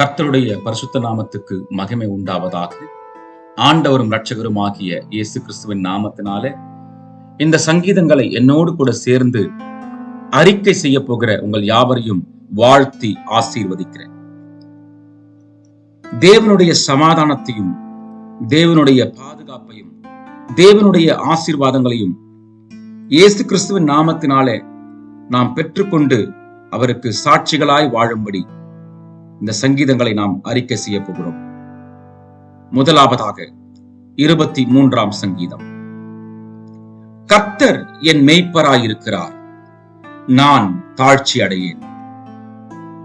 கர்த்தருடைய பரிசுத்த நாமத்துக்கு மகிமை உண்டாவதாக. ஆண்டவரும் இரட்சகருமாகிய இயேசு கிறிஸ்துவின் நாமத்தினாலே இந்த சங்கீதங்களை என்னோடு கூட சேர்ந்து அறிக்கை செய்ய போகிற உங்கள் யாவரையும் வாழ்த்தி ஆசீர்வதிக்கிறேன். தேவனுடைய சமாதானத்தையும் தேவனுடைய பாதுகாப்பையும் தேவனுடைய ஆசீர்வாதங்களையும் இயேசு கிறிஸ்துவின் நாமத்தினாலே நாம் பெற்றுக்கொண்டு அவருக்கு சாட்சிகளாய் வாழும்படி இந்த சங்கீதங்களை நாம் அறிக்கை செய்ய போகிறோம். முதலாவதாக இருபத்தி மூன்றாம் சங்கீதம். கர்த்தர் என் மெய்ப்பராயிருக்கிறார் நான் தாழ்ச்சி அடையேன்.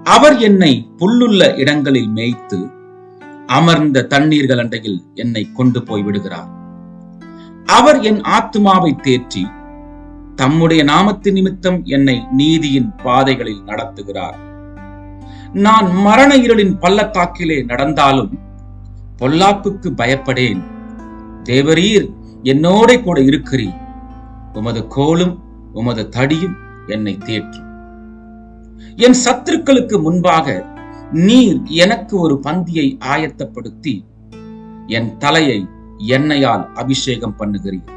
அவர் என்னை புல்லுள்ள இடங்களில் மேய்த்து அமர்ந்த தண்ணீர்கள் அண்டையில் என்னை கொண்டு போய் விடுகிறார். அவர் என் ஆத்துமாவை தேற்றி தம்முடைய நாமத்து நிமித்தம் என்னை நீதியின் பாதைகளில் நடத்துகிறார். நான் மரண இருளின் பள்ளத்தாக்கிலே நடந்தாலும் பொல்லாப்புக்கு பயப்படேன். தேவரீர் என்னோட கூட இருக்கிறீர். உமது கோலும் உமது தடியும் என்னை தேற்றும். என் சத்துருக்களுக்கு முன்பாக நீர் எனக்கு ஒரு பந்தியை ஆயத்தப்படுத்தி என் தலையை எண்ணெயால் அபிஷேகம் பண்ணுகிறீர்.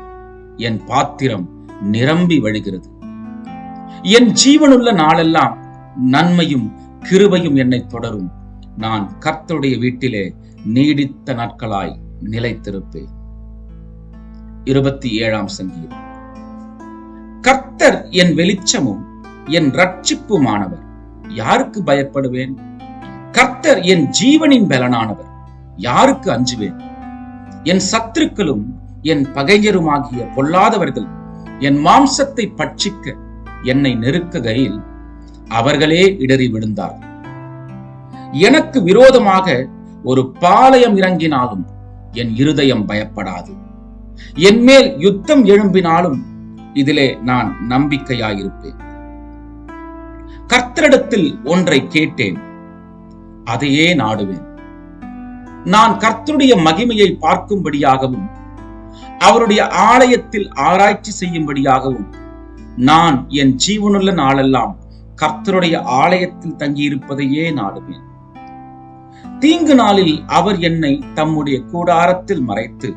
என் பாத்திரம் நிரம்பி வழிகிறது. என் ஜீவனுள்ள நாளெல்லாம் நன்மையும் கிருபையும் என்னை தொடரும். நான் கர்த்தருடைய வீட்டிலே நீடித்த நாட்களாய் நிலைத்திருப்பேன். இருபத்தி ஏழாம் சங்கீதம். கர்த்தர் என் வெளிச்சமும் என் ரட்சிப்புமானவர் யாருக்கு பயப்படுவேன்? கர்த்தர் என் ஜீவனின் பலனானவர். யாருக்கு அஞ்சுவேன்? என் சத்துருக்களும் என் பகைஞருமாகிய பொல்லாதவர்கள் என் மாம்சத்தை பட்சிக்க என்னை நெருக்குகையில் அவர்களே இடறி விழுந்தார். எனக்கு விரோதமாக ஒரு பாளையம் இறங்கினாலும் என் இருதயம் பயப்படாது. என் மேல் யுத்தம் எழும்பினாலும் இதிலே நான் நம்பிக்கையாயிருப்பேன். கர்த்தரிடத்தில் ஒன்றை கேட்டேன் அதையே நாடுவேன். நான் கர்த்தருடைய மகிமையை பார்க்கும்படியாகவும் அவருடைய ஆலயத்தில் ஆராய்ச்சி செய்யும்படியாகவும் நான் என் ஜீவனுள்ள நாளெல்லாம் கர்த்தருடைய ஆலயத்தில் தங்கியிருப்பதையே நாடுவேன் தீங்கு நாளில் அவர் என்னை தம்முடைய கூடாரத்தில் மறைத்து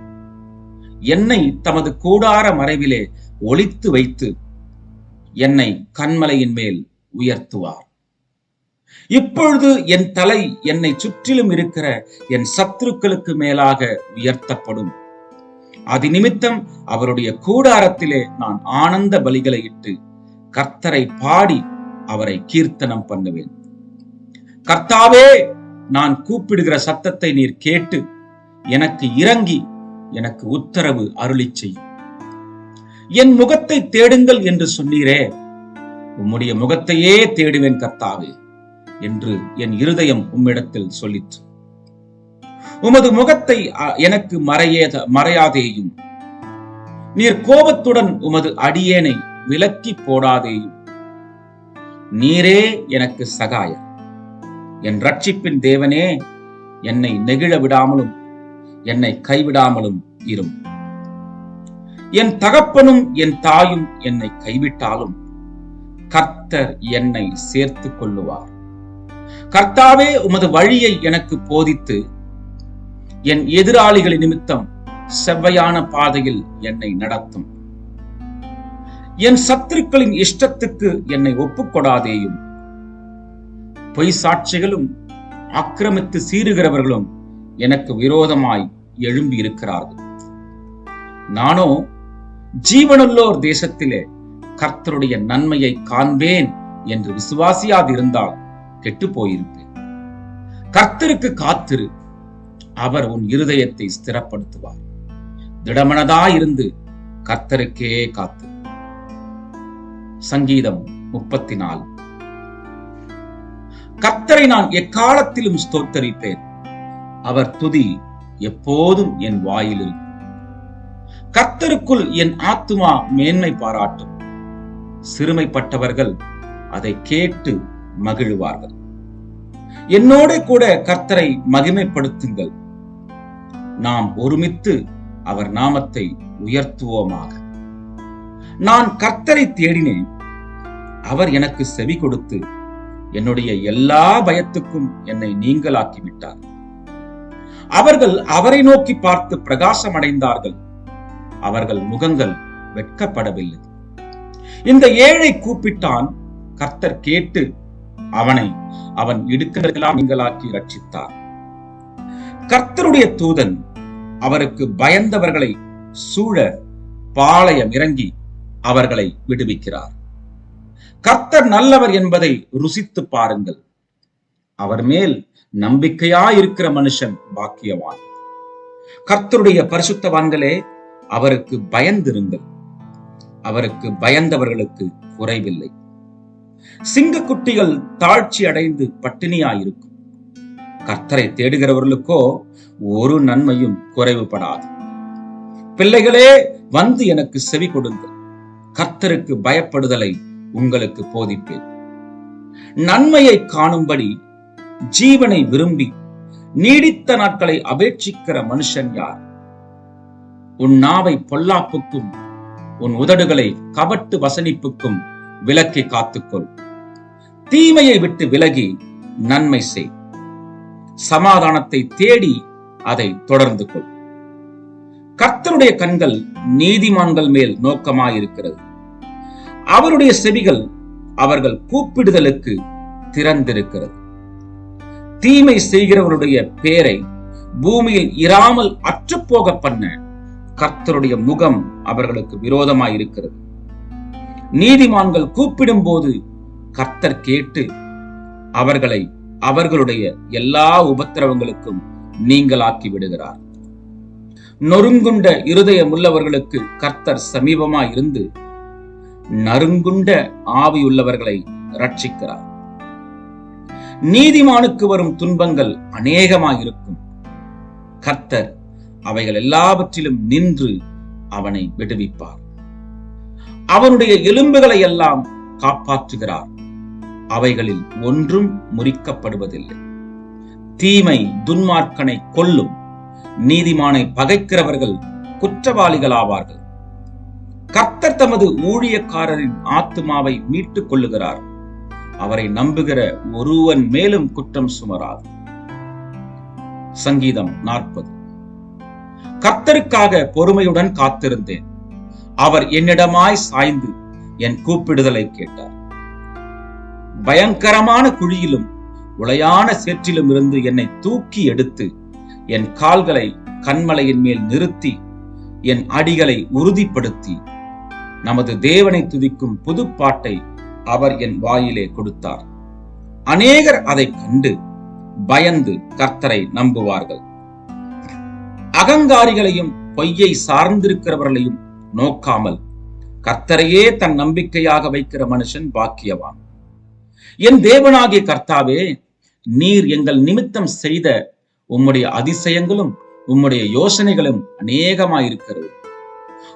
என்னை தமது கூடார மறைவிலே ஒளித்து வைத்து என்னை கண்மலையின் மேல் உயர்த்துவார். இப்பொழுது என் தலை என்னை சுற்றிலும் இருக்கிற என் சத்துருக்களுக்கு மேலாக உயர்த்தப்படும். அது நிமித்தம் அவருடைய கூடாரத்திலே நான் ஆனந்த பலிகளை இட்டு கர்த்தரை பாடி அவரை கீர்த்தனம் பண்ணுவேன். கர்த்தாவே நான் கூப்பிடுகிற சத்தத்தை நீர் கேட்டு எனக்கு இறங்கி எனக்கு உத்தரவு அருளி செய்யும் என் முகத்தை தேடுங்கள் என்று சொன்னீரே உம்முடைய முகத்தையே தேடுவேன் கர்த்தாவே என்று என் இருதயம் உம்மிடத்தில் சொல்லிற்று. உமது முகத்தை எனக்கு மறையேத மறையாதேயும். நீர் கோபத்துடன் உமது அடியேனை விலக்கி போடாதேயும். நீரே எனக்கு சகாய என் ரட்சிப்பின் தேவனே என்னை நெகிழ விடாமலும் என்னை கைவிடாமலும் இரும். என் தகப்பனும் என் தாயும் என்னை கைவிட்டாலும் கர்த்தர் என்னை சேர்த்து கொள்ளுவார். கர்த்தாவே உமது வழியை எனக்கு போதித்து என் எதிராளிகளின் நிமித்தம் செவ்வையான பாதையில் என்னை நடத்தும். என் சத்துருக்களின் இஷ்டத்துக்கு என்னை ஒப்புக்கொடாதேயும். பொய் சாட்சிகளும் ஆக்கிரமித்து சீறுகிறவர்களும் எனக்கு விரோதமாய் எழும்பி இருக்கிறார்கள் நானோ ஜீவனுள்ளோர் தேசத்திலே கர்த்தருடைய நன்மையை காண்பேன் என்று விசுவாசியாதிருந்தால் கெட்டு போயிருப்பேன். கர்த்தருக்கு காத்திரு அவர் உன் இருதயத்தை ஸ்திரப்படுத்துவார். திடமனதாயிருந்து கர்த்தருக்கே காத்து சங்கீதம் முப்பத்தி நாலு கர்த்தரை நான் எக்காலத்திலும் ஸ்தோத்தரிப்பேன். அவர் துதி எப்போதும் என் வாயில் இருக்கும் கர்த்தருக்குள் என் ஆத்துமா மேன்மை பாராட்டும். சிறுமைப்பட்டவர்கள் அதை கேட்டு மகிழ்வார்கள். என்னோட கூட கர்த்தரை மகிமைப்படுத்துங்கள். நாம் ஒருமித்து அவர் நாமத்தை உயர்த்துவோமாக. நான் கர்த்தரை தேடினேன். அவர் எனக்கு செவி கொடுத்து என்னுடைய எல்லா பயத்துக்கும் என்னை நீங்களாக்கி விட்டார் அவர்கள் அவரை நோக்கி பார்த்து பிரகாசம் அடைந்தார்கள் அவர்கள் முகங்கள் வெட்கப்படவில்லை. இந்த ஏழை கூப்பிட்டான் கர்த்தர் கேட்டு அவனை அவன் இடுக்கெல்லாம் நீங்களாக்கி ரட்சித்தார் கர்த்தருடைய தூதன் அவருக்கு பயந்தவர்களை சூழ பாளையம் இறங்கி அவர்களை விடுவிக்கிறார். கர்த்தர் நல்லவர் என்பதை ருசித்து பாருங்கள். அவர் மேல் நம்பிக்கையா இருக்கிற மனுஷன் பாக்கியவான். கர்த்தருடைய பரிசுத்தவான்களே அவருக்கு பயந்திருங்கள். அவருக்கு பயந்தவர்களுக்கு குறைவில்லை. சிங்கக்குட்டிகள் தாழ்ச்சி அடைந்து பட்டினியாயிருக்கும். கர்த்தரை தேடுகிறவர்களுக்கோ ஒரு நன்மையும் குறைவுபடாது. பிள்ளைகளே வந்து எனக்கு செவி கொடுங்கள். கர்த்தருக்கு பயப்படுதலை உங்களுக்கு போதிப்பேன். நன்மையை காணும்படி ஜீவனை விரும்பி நீடித்த நாட்களை அபேட்சிக்கிற மனுஷன் யார்? உன் நாவை பொல்லாப்புக்கும் உன் உதடுகளை கபட்டு வசனிப்புக்கும் விலக்கி காத்துக்கொள். தீமையை விட்டு விலகி நன்மை செய். சமாதானத்தை தேடி அதை தொடர்ந்து கொள். கர்த்தருடைய கண்கள் நீதிமான்கள் மேல் நோக்கமாயிருக்கிறது. அவருடைய செவிகள் அவர்கள் கூப்பிடுதலுக்கு திறந்திருக்கிறது. தீமை செய்கிறவருடைய பேரை பூமியில் இராமல் அற்றுப்போக பண்ண கர்த்தருடைய முகம் அவர்களுக்கு விரோதமாயிருக்கிறது. நீதிமான்கள் கூப்பிடும் போது கர்த்தர் கேட்டு அவர்களை அவர்களுடைய எல்லா உபத்திரவங்களுக்கும் நீங்களாக்கி விடுகிறார். நொறுங்குண்ட இருதயம் உள்ளவர்களுக்கு கர்த்தர் சமீபமா இருந்து நறுங்குண்ட ஆவியுள்ளவர்களை ரட்சிக்கிறார் நீதிமானுக்கு வரும் துன்பங்கள் அநேகமாயிருக்கும். கர்த்தர் அவைகள் எல்லாவற்றிலும் நின்று அவனை விடுவிப்பார். அவனுடைய எலும்புகளை எல்லாம் காப்பாற்றுகிறார். அவைகளில் ஒன்றும் முறிக்கப்படுவதில்லை. தீமை துன்மார்க்கனை கொல்லும். நீதிமானை பகைக்கிறவர்கள் குற்றவாளிகளாவார்கள். கர்த்தர் தமது ஊழியக்காரரின் ஆத்துமாவை மீட்டுக் கொள்ளுகிறார். அவரை நம்புகிற ஒருவன் மேலும் குற்றம் சுமராது. சங்கீதம் நாற்பது. கர்த்தருக்காக பொறுமையுடன் காத்திருந்தேன். அவர் என்னிடமாய் சாய்ந்து என் கூப்பிடுதலை கேட்டார். பயங்கரமான குழியிலும் உளையான சேற்றிலும் இருந்து என்னை தூக்கி எடுத்து என் கால்களை கண்மலையின் மேல் நிறுத்தி என் அடிகளை உறுதிப்படுத்தி நமது தேவனை துதிக்கும் புதுப்பாட்டை அவர் என் வாயிலே கொடுத்தார். அநேகர் அதை கண்டு பயந்து கர்த்தரை நம்புவார்கள். அகங்காரிகளையும் பொய்யை சார்ந்திருக்கிறவர்களையும் நோக்காமல் கர்த்தரையே தன் நம்பிக்கையாக வைக்கிற மனுஷன் பாக்கியவான். என் தேவனாகிய கர்த்தாவே நீர் எங்கள் நிமித்தம் செய்த உம்முடைய அதிசயங்களும் உம்முடைய யோசனைகளும் அநேகமாயிருக்கிறது.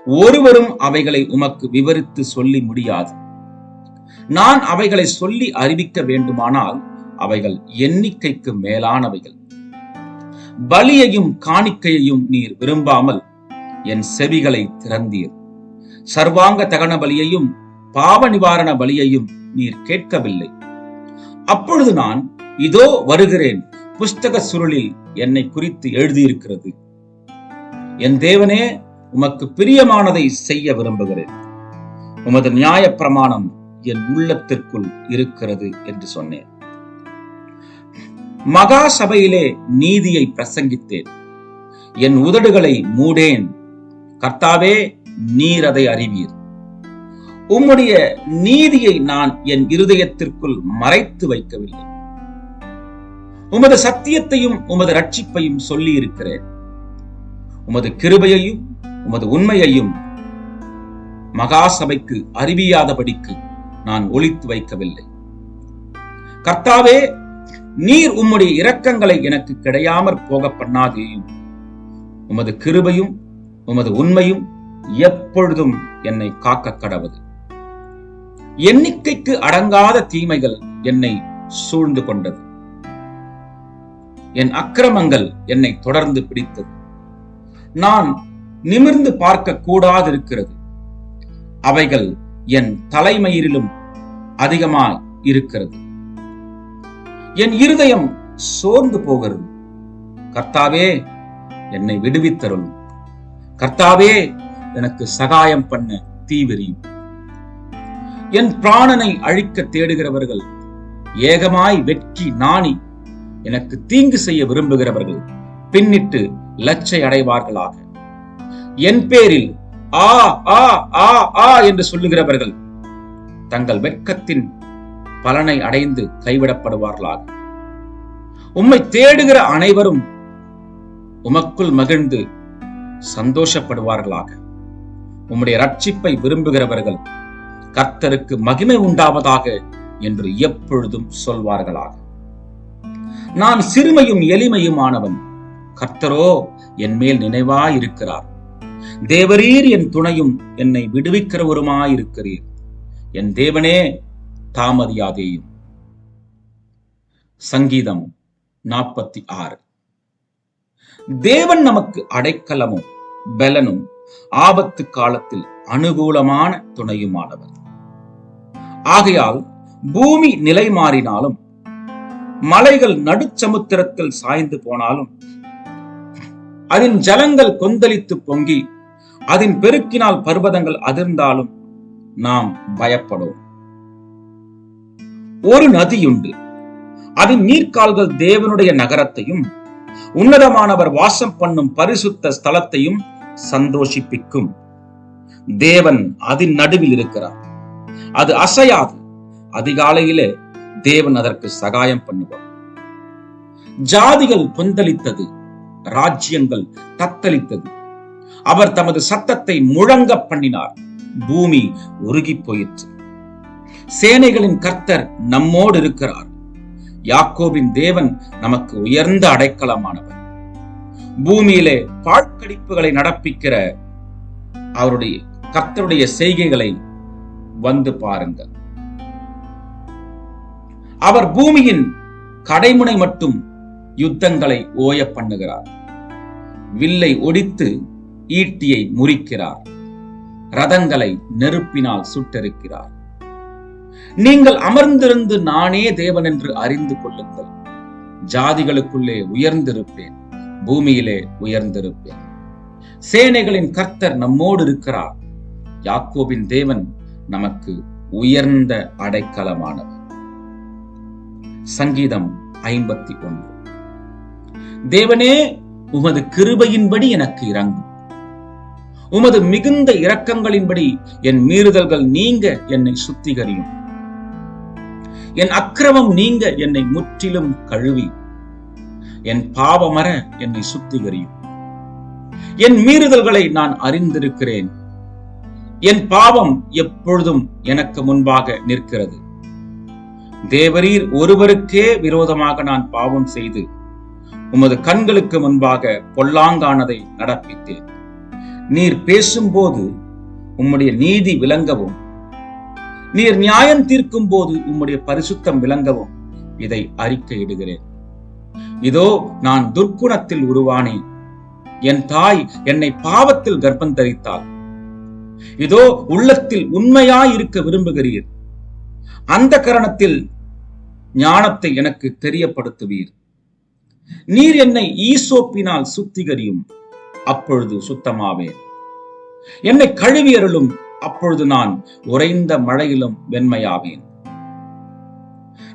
ஒருவரும் அவைகளை உமக்கு விவரித்து சொல்லி முடியாது. நான் அவைகளை சொல்லி அறிவிக்க வேண்டுமானால் அவைகள் எண்ணிக்கைக்கு மேலானவைகள். பலியையும் காணிக்கையையும் நீர் விரும்பாமல் என் செவிகளை திறந்தீர். சர்வாங்க தகன பலியையும் பாவ நிவாரண பலியையும் நீர் கேட்கவில்லை. அப்பொழுது நான் இதோ வருகிறேன். புஸ்தக சுருளில் என்னை குறித்து எழுதியிருக்கிறது. என் தேவனே உமக்கு பிரியமானதை செய்ய விரும்புகிறேன். உமது நியாய பிரமாணம் என் உள்ளத்திற்குள் இருக்கிறது என்று சொன்னேன். மகா சபையிலே நீதியை பிரசங்கித்தேன். என் உதடுகளை மூடேன். கர்த்தாவே நீர் அதை அறிவீர். உம்முடைய நீதியை நான் என் இருதயத்திற்குள் மறைத்து வைக்கவில்லை. உமது சத்தியத்தையும் உமது ரட்சிப்பையும் சொல்லி இருக்கிறேன் உமது கிருபையையும் உமது உண்மையையும் மகாசபைக்கு அறிவியாதபடிக்கு நான் ஒளித்து வைக்கவில்லை. கர்த்தாவே நீர் உம்முடைய இரக்கங்களை எனக்கு கிடையாமற் போக பண்ணாதேயும் உமது கிருபையும் உமது உண்மையும் எப்பொழுதும் என்னை காக்க கடவுது. எண்ணிக்கைக்கு அடங்காத தீமைகள் என்னை சூழ்ந்து கொண்டது. என் அக்கிரமங்கள் என்னை தொடர்ந்து பிடித்தது. நான் நிமிர்ந்து பார்க்க கூடாதிருக்கிறது. அவைகள் என் தலைமயிரிலும் அதிகமாய் இருக்கிறது. என் இருதயம் சோர்ந்து போகிறது. கர்த்தாவே என்னை விடுவித்தருளும் கர்த்தாவே எனக்கு சகாயம் பண்ண தீவிரியும். என் பிராணனை அழிக்க தேடுகிறவர்கள் ஏகமாய் வெட்கி நாணி எனக்கு தீங்கு செய்ய விரும்புகிறவர்கள் பின்னிட்டு லச்சை அடைவார்களாக. என் பேரில் ஆ ஆ ஆ ஆ என்று சொல்லுகிறவர்கள் தங்கள் வெட்கத்தின் பலனை அடைந்து கைவிடப்படுவார்களாக. உம்மை தேடுகிற அனைவரும் உமக்குள் மகிழ்ந்து சந்தோஷப்படுவார்களாக. உம்முடைய ரட்சிப்பை விரும்புகிறவர்கள் கர்த்தருக்கு மகிமை உண்டாவதாக என்று எப்பொழுதும் சொல்வார்களாக. நான் சிறுமையும் எளிமையுமானவன். கர்த்தரோ என் மேல் நினைவாயிருக்கிறார். தேவரீர் என் துணையும் என்னை விடுவிக்கிறவருமாயிருக்கிறீர். என் தேவனே தாமதியாதேயும். சங்கீதம் நாற்பத்தி ஆறு. தேவன் நமக்கு அடைக்கலமும் பலனும் ஆபத்து காலத்தில் அனுகூலமான துணையுமானவர். ஆகையால் பூமி நிலை மாறினாலும் மலைகள் நடுச்சமுத்திரத்தில் சாய்ந்து போனாலும் அதன் ஜலங்கள் கொந்தளித்து பொங்கி அதன் பெருக்கினால் பர்வதங்கள் அதிர்ந்தாலும் நாம் பயப்படும் ஒரு நதியுண்டு. அதன் நீர்க்கால்கள் தேவனுடைய நகரத்தையும் உன்னதமானவர் வாசம் பண்ணும் பரிசுத்த ஸ்தலத்தையும் சந்தோஷிப்பிக்கும். தேவன் அதன் நடுவில் இருக்கிறார். அது அசையாது. அதிகாலையிலே தேவன் அதற்கு சகாயம் பண்ணுவார். ஜாதிகள் கொந்தளித்தது ராஜ்யங்கள் தத்தளித்தது. அவர் தமது சத்தத்தை முழங்க பண்ணினார். பூமி உருகி போயிற்று சேனைகளின் கர்த்தர் நம்மோடு இருக்கிறார். யாக்கோபின் தேவன் நமக்கு உயர்ந்த அடைக்கலமானவர். பூமியிலே பாழ்கடிப்புகளை நடப்பிக்கிற அவருடைய கர்த்தருடைய செய்கைகளை வந்து பாருங்கள். அவர் பூமியின் கடைமுனை மட்டும் யுத்தங்களை ஓய பண்ணுகிறார். வில்லை ஒடித்து ஈட்டியை முறிக்கிறார். ரதங்களை நெருப்பினால் சுட்டெருக்கிறார். நீங்கள் அமர்ந்திருந்து நானே தேவன் என்று அறிந்து கொள்ளுங்கள். ஜாதிகளுக்குள்ளே உயர்ந்திருப்பேன் பூமியிலே உயர்ந்திருப்பேன். சேனைகளின் கர்த்தர் நம்மோடு இருக்கிறார். யாக்கோபின் தேவன் நமக்கு உயர்ந்த அடைக்கலமானவர். சங்கீதம் ஐம்பத்தி ஒன்று. தேவனே உமது கிருபையின்படி எனக்கு இறங்கும் உமது மிகுந்த இரக்கங்களின்படி என் மீறுதல்கள் நீங்க என்னை சுத்திகரியும். என் அக்கிரமம் நீங்க என்னை முற்றிலும் கழுவி. என் பாவமர என்னை சுத்திகரியும். என் மீறுதல்களை நான் அறிந்திருக்கிறேன். என் பாவம் எப்பொழுதும் எனக்கு முன்பாக நிற்கிறது. தேவரீர் ஒருவருக்கே விரோதமாக நான் பாவம் செய்து உமது கண்களுக்கு முன்பாக பொல்லாங்கானதை நடப்பித்தேன். நீர் பேசும்போது உம்முடைய நீதி விளங்கவும் நீர் நியாயம் தீர்க்கும் போது உம்முடைய பரிசுத்தம் விளங்கவும் இதை அறிக்கையிடுகிறேன். இதோ நான் துர்க்குணத்தில் உருவானேன் என் தாய் என்னை பாவத்தில் கர்ப்பம் தரித்தாள். இதோ உள்ளத்தில் உண்மையாய் இருக்க விரும்புகிறீர். அந்த கரணத்தில் ஞானத்தை எனக்கு தெரியப்படுத்துவீர். நீர் என்னை ஈசோப்பினால் சுத்திகரியும் அப்பொழுது சுத்தமாவேன். என்னை கழுவியருளும் அப்பொழுது நான் உறைந்த மழையிலும் வெண்மையாவேன்.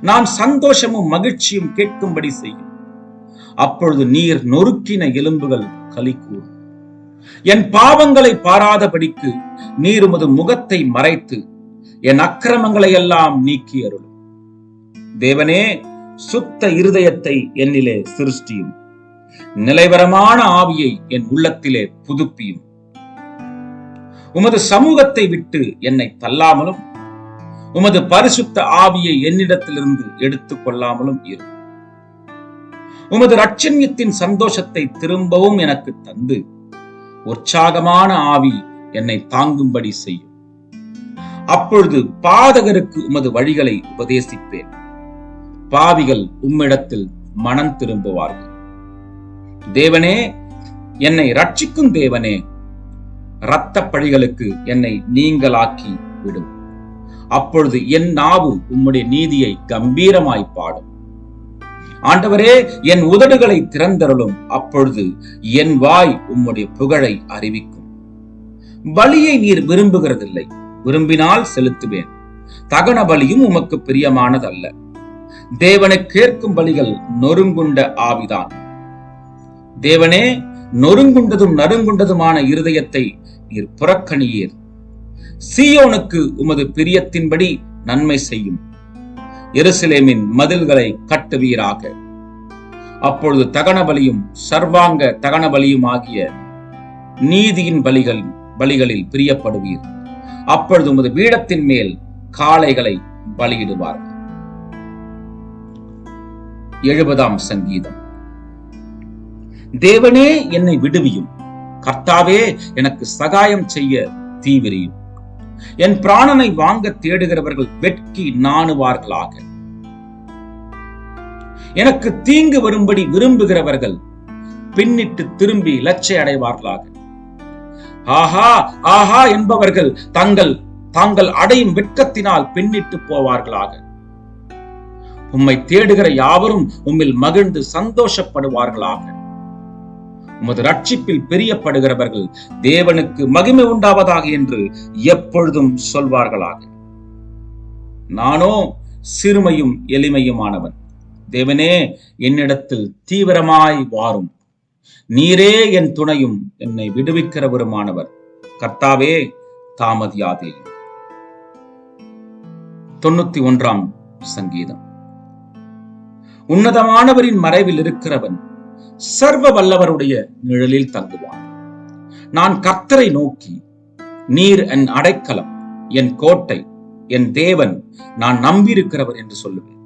நான் சந்தோஷமும் மகிழ்ச்சியும் கேட்கும்படி செய்யும். அப்பொழுது நீர் நொறுக்கின எலும்புகள் களி என் பாவங்களை பாராதபடிக்கு நீர் உமது முகத்தை மறைத்து என் அக்கிரமங்களை எல்லாம் நீக்கி அருளும் தேவனே சுத்த இருதயத்தை என்னிலே சிருஷ்டியும். நிலைவரமான ஆவியை என் உள்ளத்திலே புதுப்பியும். உமது சமூகத்தை விட்டு என்னை தள்ளாமலும் உமது பரிசுத்த ஆவியை என்னிடத்திலிருந்து எடுத்துக் கொள்ளாமலும் இரு. உமது ரட்சண்யத்தின் சந்தோஷத்தை திரும்பவும் எனக்கு தந்து உற்சாகமான ஆவி என்னை தாங்கும்படி செய்யும். அப்பொழுது பாதகருக்கு உமது வழிகளை உபதேசிப்பேன். பாவிகள் உம்மிடத்தில் மனம் திரும்புவார்கள். தேவனே என்னை ரட்சிக்கும் தேவனே இரத்த பழிகளுக்கு என்னை நீங்களாக்கி விடும். அப்பொழுது என் நாவு உம்முடைய நீதியை கம்பீரமாய் பாடும். ஆண்டவரே என் உதடுகளை திறந்தருளும். அப்பொழுது என் வாய் உம்முடைய புகழை அறிவிக்கும். பலியை நீர் விரும்புகிறதில்லை. விரும்பினால் செலுத்துவேன். தகன பலியும் உமக்கு பிரியமானதல்ல. தேவனை கேட்கும் பலிகள் நொறுங்குண்ட ஆவிதான். தேவனே நொறுங்குண்டதும் நறுங்குண்டதுமான இருதயத்தை நீர் புறக்கணியீர். சீயோனுக்கு உமது பிரியத்தின்படி நன்மை செய்யும். எருசலேமின் மதில்களை கட்டுவீராக. அப்பொழுது தகனபலியும் சர்வாங்க தகனபலியும் ஆகிய நீதியின் பலிகள் பலிகளில் பிரியப்படுவீர். அப்பொழுது உமது பீடத்தின் மேல் காளைகளை பலியிடுவார்கள் எழுபதாம் சங்கீதம். தேவனே என்னை விடுவியும். கர்த்தாவே எனக்கு சகாயம் செய்ய தீவிரியும். என் பிராணனை வாங்க தேடுகிறவர்கள் வெட்கி நாணுவார்களாக. எனக்கு தீங்கு வரும்படி விரும்புகிறவர்கள் பின்னிட்டு திரும்பி இலச்சை அடைவார்களாக. ஆஹா ஆஹா என்பவர்கள் தங்கள் தாங்கள் அடையும் வெட்கத்தினால் பின்னிட்டு போவார்களாக. உம்மை தேடுகிற யாவரும் உம்மில் மகிழ்ந்து சந்தோஷப்படுவார்களாக. உமது ரட்சிப்பில் பிரியப்படுகிறவர்கள் தேவனுக்கு மகிமை உண்டாவதாக என்று எப்பொழுதும் சொல்வார்களாக. நானோ சிறுமையும் எளிமையுமானவன். தேவனே என்னிடத்தில் தீவிரமாய் வாரும். நீரே என் துணையும் என்னை விடுவிக்கிறவருமானவர். கர்த்தாவே தாமதியாதே. தொண்ணூத்தி ஒன்றாம் சங்கீதம். உன்னதமானவரின் மறைவில் இருக்கிறவன் சர்வ வல்லவருடைய நிழலில் தங்குவான். நான் கர்த்தரை நோக்கி நீர் என் அடைக்கலம் என் கோட்டை என் தேவன் நான் நம்பியிருக்கிறவர் என்று சொல்லுவேன்.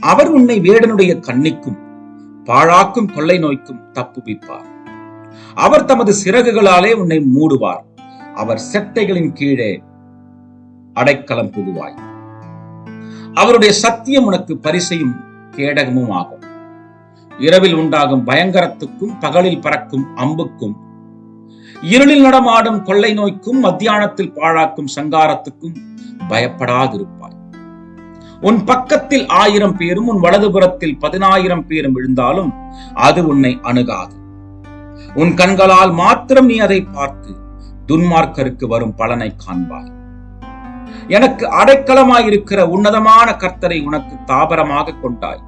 அவர் உன்னை வேடனுடைய கண்ணிக்கும் பாழாக்கும் கொள்ளை நோய்க்கும் தப்புவிப்பார். அவர் தமது சிறகுகளாலே உன்னை மூடுவார். அவர் செட்டைகளின் கீழே அடைக்கலம் புகுவாய். அவருடைய சத்தியம் உனக்கு பரிசையும் கேடகமும் ஆகும் இரவில் உண்டாகும் பயங்கரத்துக்கும் பகலில் பறக்கும் அம்புக்கும் இருளில் நடமாடும் கொள்ளை நோய்க்கும் மத்தியானத்தில் பாழாக்கும் சங்காரத்துக்கும் பயப்படாதிருப்பாய். உன் பக்கத்தில் ஆயிரம் பேரும் உன் வலதுபுறத்தில் பதினாயிரம் பேரும் விழுந்தாலும் அது உன்னை அணுகாது. உன் கண்களால் மாத்திரம் நீ அதை பார்த்து துன்மார்க்கருக்கு வரும் பலனை காண்பாய். எனக்கு அடைக்கலமாயிருக்கிற உன்னதமான கர்த்தரை உனக்கு தாபரமாக கொண்டாய்.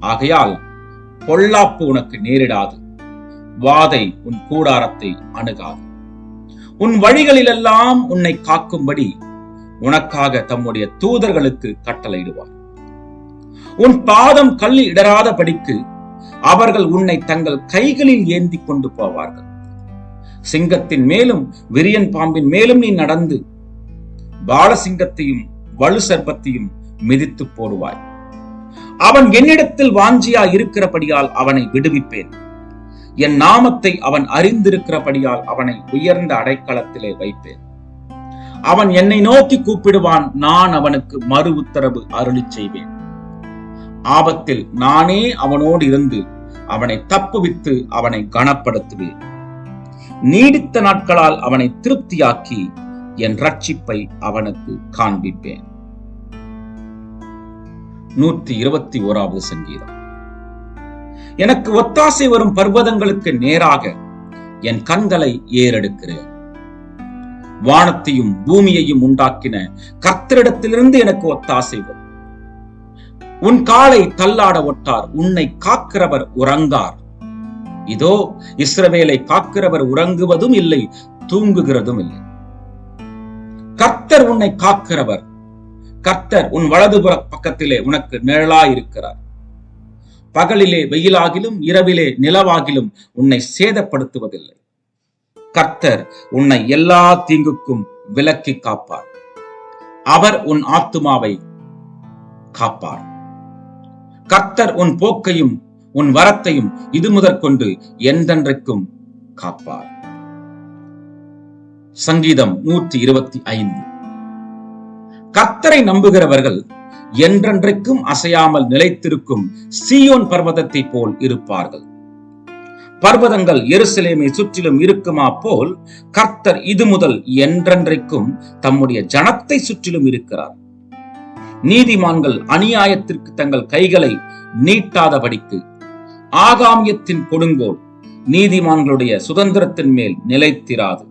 ஆகையால் பொல்லாப்பு உனக்கு நேரிடாது. வாதை உன் கூடாரத்தை அணுகாது. உன் வழிகளிலெல்லாம் உன்னை காக்கும்படி உனக்காக தம்முடைய தூதர்களுக்கு கட்டளையிடுவார். உன் பாதம் கல்லில் இடராத படிக்கு அவர்கள் உன்னை தங்கள் கைகளில் ஏந்தி கொண்டு போவார்கள். சிங்கத்தின் மேலும் விரியன் பாம்பின் மேலும் நீ நடந்து பாலசிங்கத்தையும் வலு சர்ப்பத்தையும் மிதித்து போடுவாய். அவன் என்னிடத்தில் வாஞ்சியா இருக்கிறபடியால் அவனை விடுவிப்பேன். என் நாமத்தை அவன் அறிந்திருக்கிறபடியால் அவனை உயர்ந்த அடைக்கலத்திலே வைப்பேன். அவன் என்னை நோக்கி கூப்பிடுவான் நான் அவனுக்கு மறு உத்தரவு அருளி செய்வேன். ஆபத்தில் நானே அவனோடு இருந்து அவனை தப்புவித்து அவனை கனப்படுத்துவேன். நீடித்த நாட்களால் அவனை திருப்தியாக்கி என் ரட்சிப்பை அவனுக்கு காண்பிப்பேன். நூற்றி இருபத்தி ஓராவது சங்கீதம். எனக்கு ஒத்தாசை வரும் பர்வதங்களுக்கு நேராக என் கண்களை ஏறெடுக்கிறேன். வானத்தையும் பூமியையும் உண்டாக்கின கர்த்தரிடத்திலிருந்து எனக்கு ஒத்தாசை வரும். உன் காலை தள்ளாட ஒட்டார் உன்னை காக்கிறவர் உறங்கார். இதோ இஸ்ரவேலை காக்கிறவர் உறங்குவதும் இல்லை தூங்குகிறதும் இல்லை. கர்த்தர் உன்னை காக்கிறவர். கர்த்தர் உன் வலதுபுற பக்கத்திலே உனக்கு நிழலாயிருக்கிறார். பகலிலே வெயிலாகிலும் இரவிலே நிலவாகிலும் உன்னை சேதப்படுத்துவதில்லை. கர்த்தர் உன்னை எல்லா தீங்குக்கும் விலக்கி காப்பார். அவர் உன் ஆத்துமாவை காப்பார். கர்த்தர் உன் போக்கையும் உன் வரத்தையும் இது முதற்கொண்டு என்றென்றைக்கும் காப்பார். சங்கீதம் நூற்றி இருபத்தி ஐந்து. கர்த்தரை நம்புகிறவர்கள் என்றென்றைக்கும் அசையாமல் நிலைத்திருக்கும் சீயோன் பர்வதத்தை போல் இருப்பார்கள். பர்வதங்கள் எருசலேமை சுற்றிலும் இருக்குமா போல் கர்த்தர் இது முதல் என்றென்றைக்கும் தம்முடைய ஜனத்தை சுற்றிலும் இருக்கிறார். நீதிமான்கள் அநியாயத்திற்கு தங்கள் கைகளை நீட்டாதபடிக்கு ஆகாமியத்தின் கொடுங்கோல் நீதிமான்களுடைய சுதந்திரத்தின் மேல் நிலைத்திராது.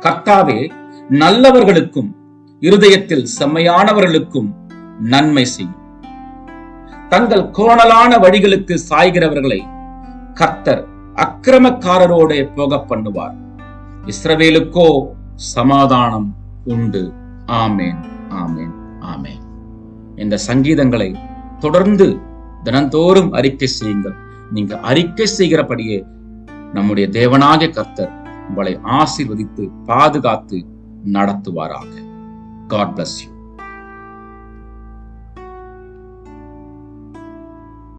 கர்த்தாவே நல்லவர்களுக்கும் இருதயத்தில் செம்மையானவர்களுக்கும் நன்மை செய்யும். தங்கள் கோணலான வழிகளுக்கு சாய்கிறவர்களை கர்த்தர் அக்கிரமக்காரரோட போக பண்ணுவார். இஸ்ரவேலுக்கோ சமாதானம் உண்டு. ஆமேன் ஆமேன் ஆமேன். இந்த சங்கீதங்களை தொடர்ந்து தினந்தோறும் அறிக்கை செய்யுங்கள். நீங்க அறிக்கை செய்கிறபடியே நம்முடைய தேவனாகிய கர்த்தர் உங்களை ஆசீர்வதித்து பாதுகாத்து நடத்துவாராக. God bless you.